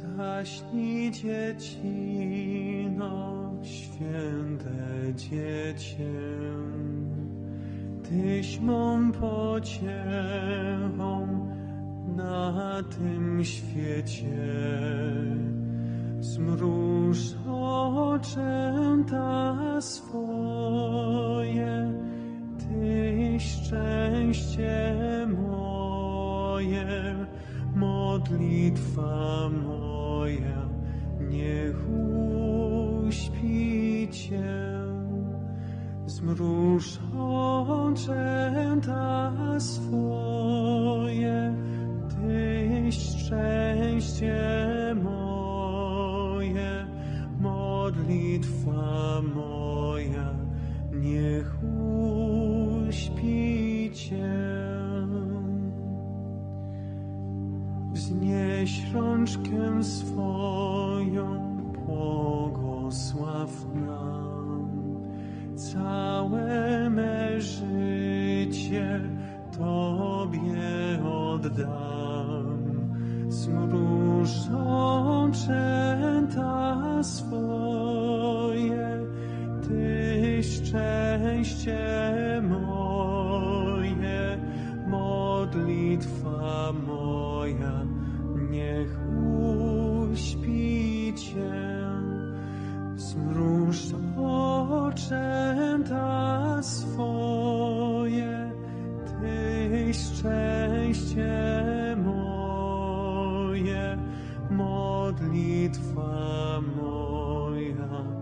Zaśnij dziecino, święte dziecię, Tyś mą pociechą na tym świecie. Zmruż oczęta swoje, Tyś szczęście moje, modlitwa moja, niech uśpi Cię. Zmruż swoje, Tyś szczęście moje, modlitwa moja, Wznieś swoją, błogosław nam. Całe me życie Tobie oddam. Zmruż oczęta swoje, Ty szczęście moje, modlitwa moja, niech uśpi Cię. Zmruż oczęta swoje, Ty szczęście moje, modlitwa moja,